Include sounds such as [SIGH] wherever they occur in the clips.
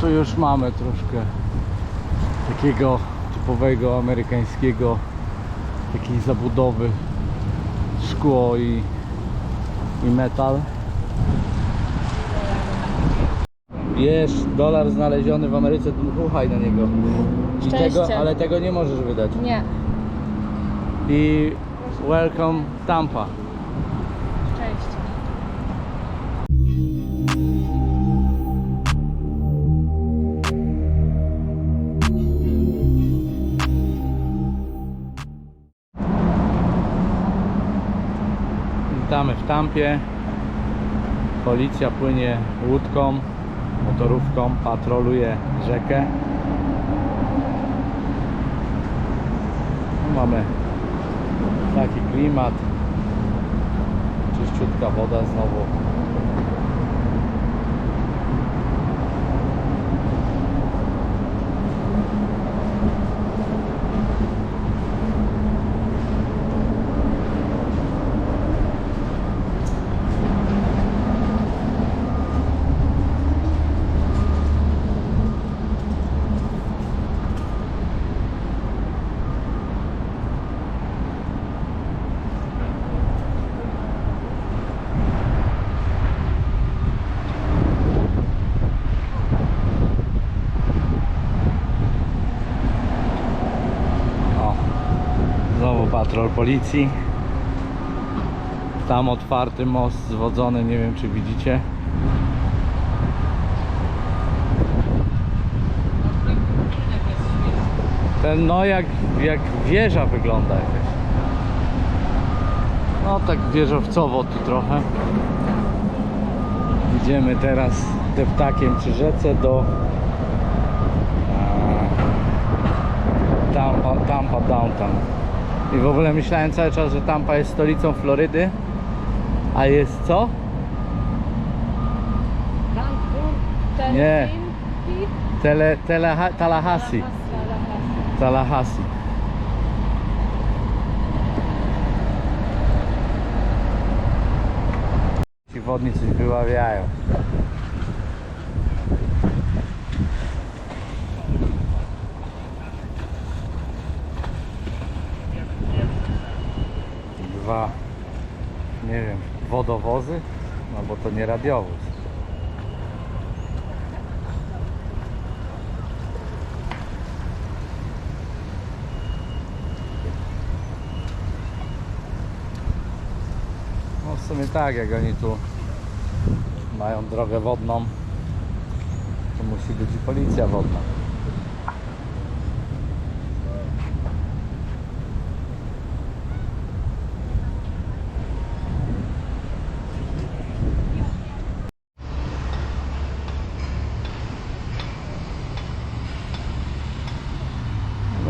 tu już mamy troszkę takiego typowego amerykańskiego takiej zabudowy szkło i, i metal. Jest dolar znaleziony w Ameryce dmuchaj na niego. I tego, ale tego nie możesz wydać. Nie. i welcome Tampa Witamy w Tampie. Policja płynie łódką, motorówką, patroluje rzekę. No, Mamy taki klimat. Czyściutka woda znowu. O, znowu patrol policji. Tam otwarty most zwodzony, nie wiem czy widzicie. Ten no jak, jak wieża wygląda jakaś. No tak wieżowcowo tu trochę. Idziemy teraz deptakiem przy rzece do Tampa, Tampa Downtown. I w ogóle myślałem cały czas, że Tampa jest stolicą Florydy. A jest co? Cancun, Nie. Tele, tele, Tallahassee. Tallahassee. Tallahassee. Ci wodni coś wyławiają. Dwa, nie wiem, wodowozy? No bo to nie radiowóz. No w sumie tak, jak oni tu mają drogę wodną, to musi być i policja wodna.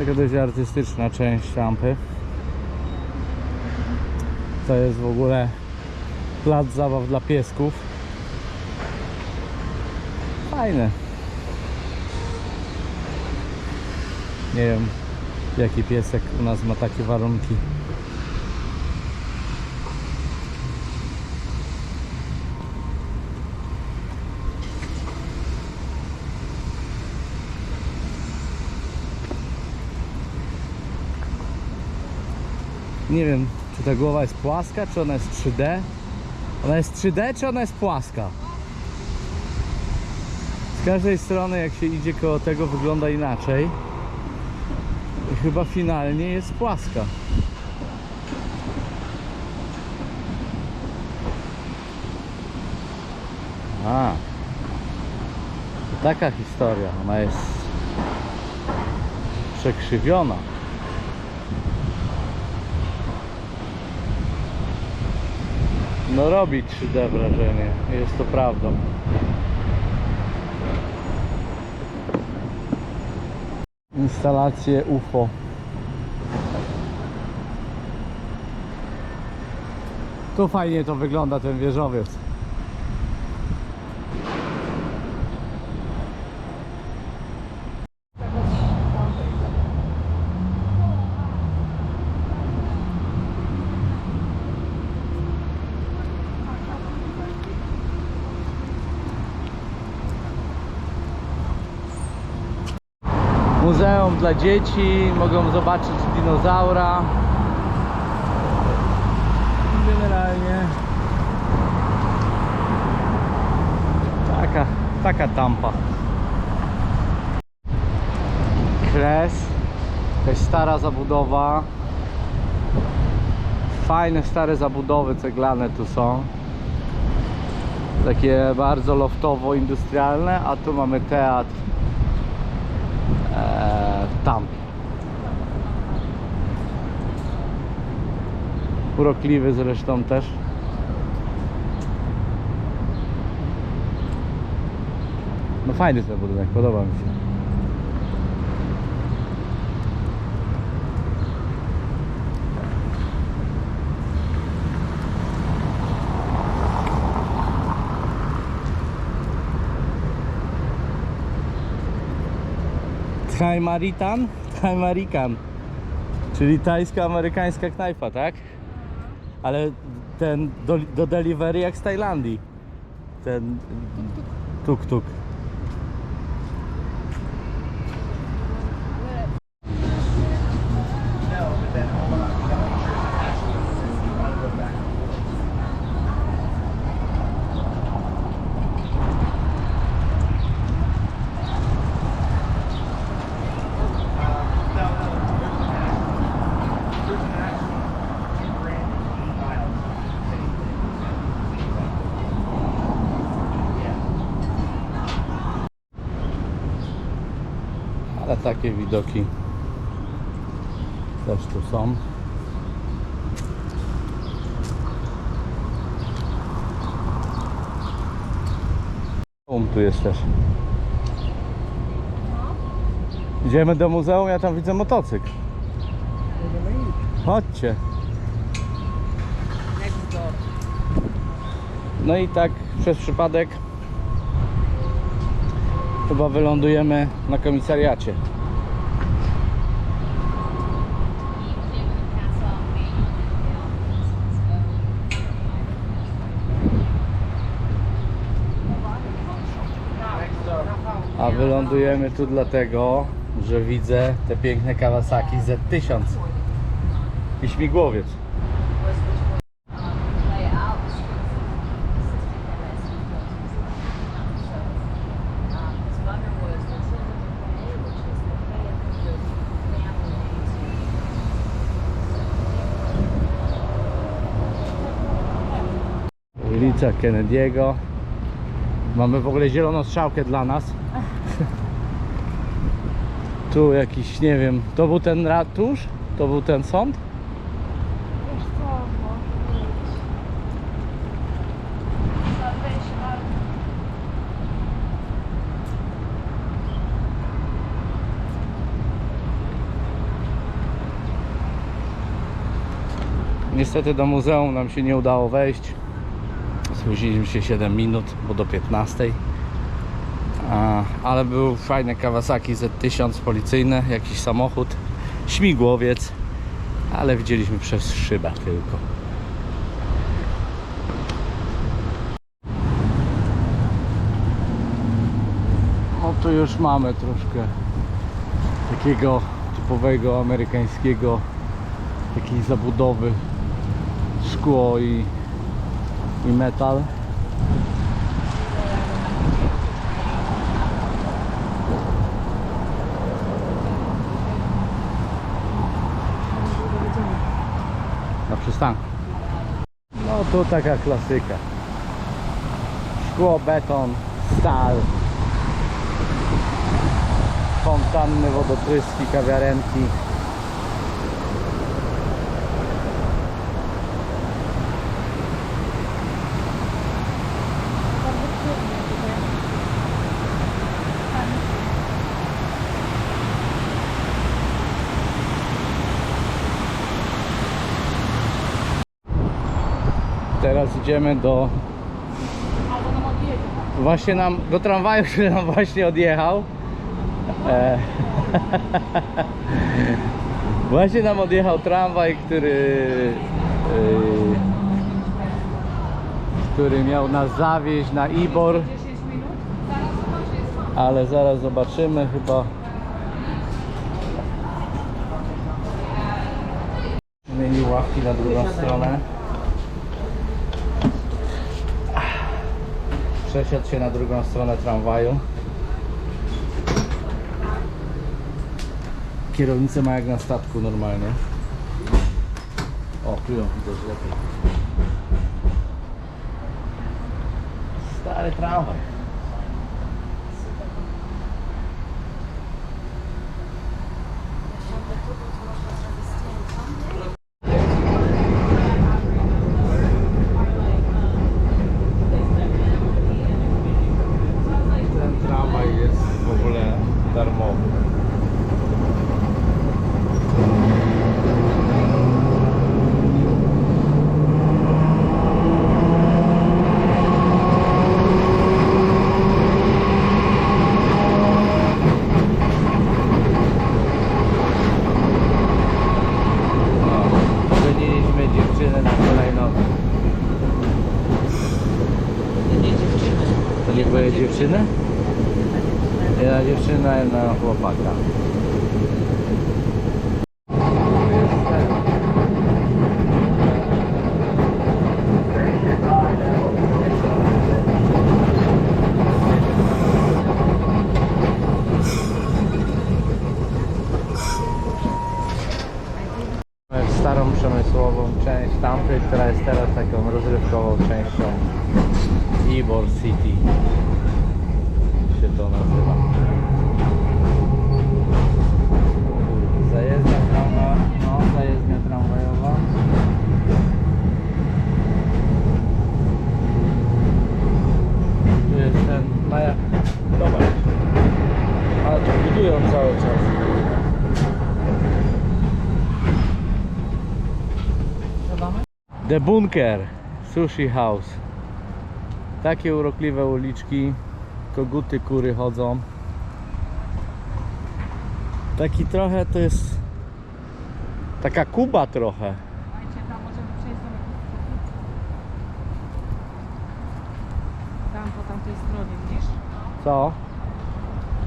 Taka dość artystyczna część lampy. To jest w ogóle plac zabaw dla piesków. Fajne. Nie wiem, jaki piesek u nas ma takie warunki. Nie wiem, czy ta głowa jest płaska, czy ona jest 3D. Ona jest 3D, czy ona jest płaska? Z każdej strony, jak się idzie koło tego, wygląda inaczej. I chyba finalnie jest płaska. A. Taka historia. Ona jest przekrzywiona. No robi 3D wrażenie, jest to prawdą. Instalacje UFO. Tu fajnie to wygląda ten wieżowiec. Muzeum dla dzieci, mogą zobaczyć dinozaura. Generalnie taka, taka tampa. Kres, jakaś stara zabudowa. Fajne stare zabudowy ceglane tu są. Takie bardzo loftowo-industrialne, a tu mamy teatr eee, tam. Urokliwy zresztą też. No fajny ten budynek, podoba mi się. Thai-Maritan? Thai-Marikan. Czyli tajska-amerykańska knajpa, tak? Ale ten do, do delivery jak z Tajlandii. Ten tuk-tuk. Takie widoki też tu są. Um, tu jest też. Idziemy do muzeum, ja tam widzę motocykl. Chodźcie. No i tak przez przypadek chyba wylądujemy na komisariacie. A wylądujemy tu dlatego, że widzę te piękne Kawasaki Z1000 i śmigłowiec. Ulica Kennedy'ego. Mamy w ogóle zieloną strzałkę dla nas. Tu jakiś, nie wiem, to był ten ratusz? To był ten sąd? Wiesz co, może być. Salvation Army. Niestety do muzeum nam się nie udało wejść. Spóźniliśmy się 7 minut, bo do 15. Ale był fajny Kawasaki Z1000 policyjny, jakiś samochód, śmigłowiec, ale widzieliśmy przez szybę tylko. No tu już mamy troszkę takiego typowego amerykańskiego takiej zabudowy szkło i, i metal no tu taka klasyka. Szkło, beton, stal. Fontanny, wodopryski, kawiarenki jedziemy do... Właśnie nam, do tramwaju, który nam właśnie odjechał. E... [LAUGHS] właśnie nam odjechał tramwaj, który... E, który miał nas zawieźć na Ibor. Ale zaraz zobaczymy chyba. Zmienił ławki na drugą stronę. Przesiadł się na drugą stronę tramwaju. Kierownicę ma jak na statku normalnie. O, tu ją widać lepiej. Stary tramwaj. Ten tramwaj jest w ogóle darmowy. No, Goniliśmy dziewczynę na kolejnogę. Nie dziewczyny. To nie były dziewczyny? Jedna dziewczyna, jedna chłopaka. W starą przemysłową część tamtej, która jest teraz taką rozrywkową częścią Ybor City się to nazywa. Zajezdnia tramwa, no zajezdnia tramwajowa. Tu jest no jak, zobacz. Ale to budują cały czas. The Bunker Sushi House. Takie urokliwe uliczki, koguty, kury chodzą. Taki trochę to jest taka Kuba trochę. Słuchajcie, tam możemy przejść do Tam po tamtej stronie, widzisz?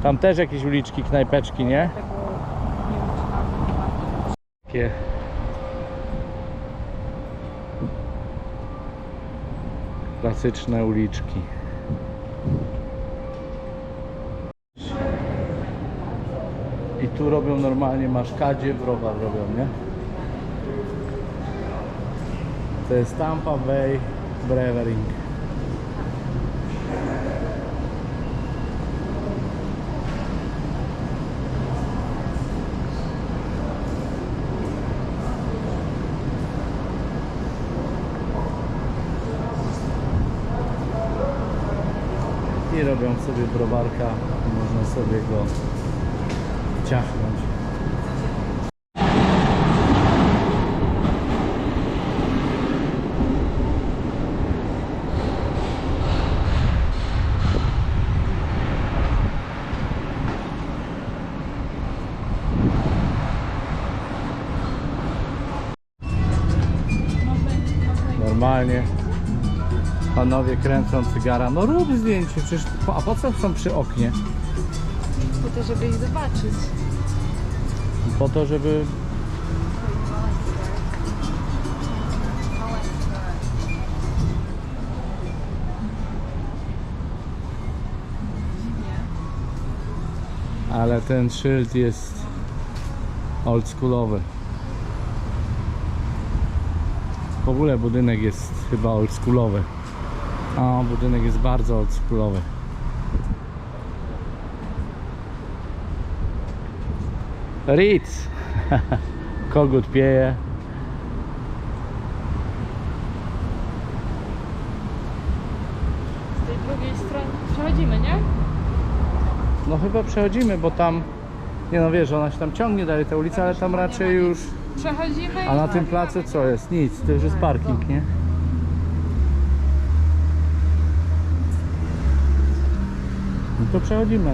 Tam też jakieś uliczki, knajpeczki, nie? Takie klasyczne uliczki. I tu robią normalnie maszkadzie, browar robią, nie? To jest Tampa Bay Brewering. I robią sobie browarka, można sobie go ciachnąć. Normalnie. Panowie kręcą cygara. No rób zdjęcie, przecież po- a po co są przy oknie? Po to, żeby ich zobaczyć. Po to, żeby Ale ten szyld jest oldschoolowy. W ogóle budynek jest chyba oldschoolowy. A budynek jest bardzo oldschoolowy. Ritz! [LAUGHS] Kogut pieje. Z tej drugiej strony przechodzimy, nie? No chyba przechodzimy, bo tam nie no wiesz, ona się tam ciągnie dalej ta ulica, ale tam raczej już Przechodzimy A na tym placu co jest? Nic, to już jest parking, nie? To przechodzimy.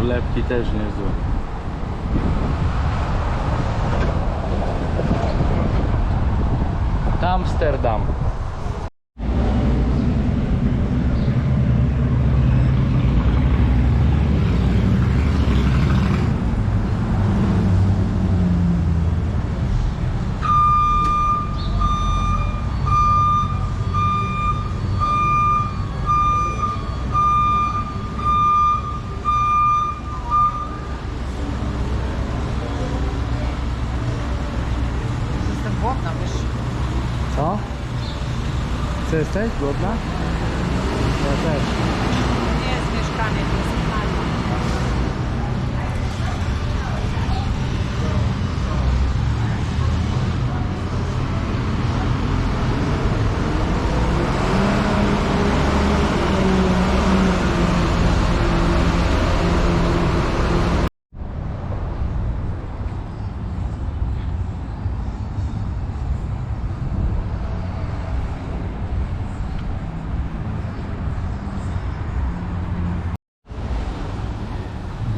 Wlepki też niezłe. Amsterdam. Jesteś? Głodna? Ja też. Nie jest mieszkanie, to jest knajpa.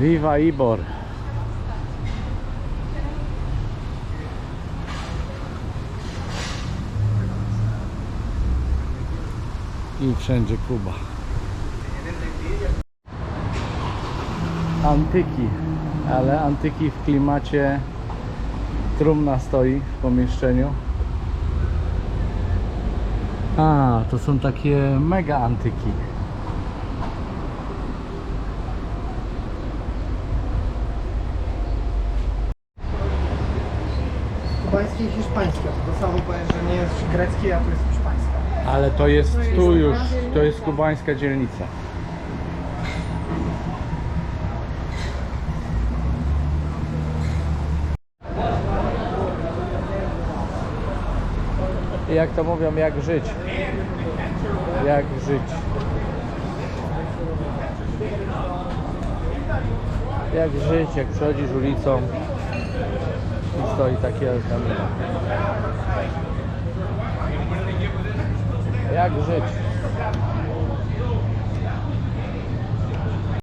Viva Ibor. I wszędzie Kuba. Antyki, ale antyki w klimacie trumna stoi w pomieszczeniu. A, to są takie mega antyki. Kubańskie i hiszpańskie. To samo powiem, że nie jest greckie, a to jest hiszpańskie. Ale to jest tu już, to jest kubańska dzielnica. I Jak to mówią, jak żyć? Jak żyć? Jak żyć, jak przechodzisz ulicą stoi taki El Camino. Jak żyć?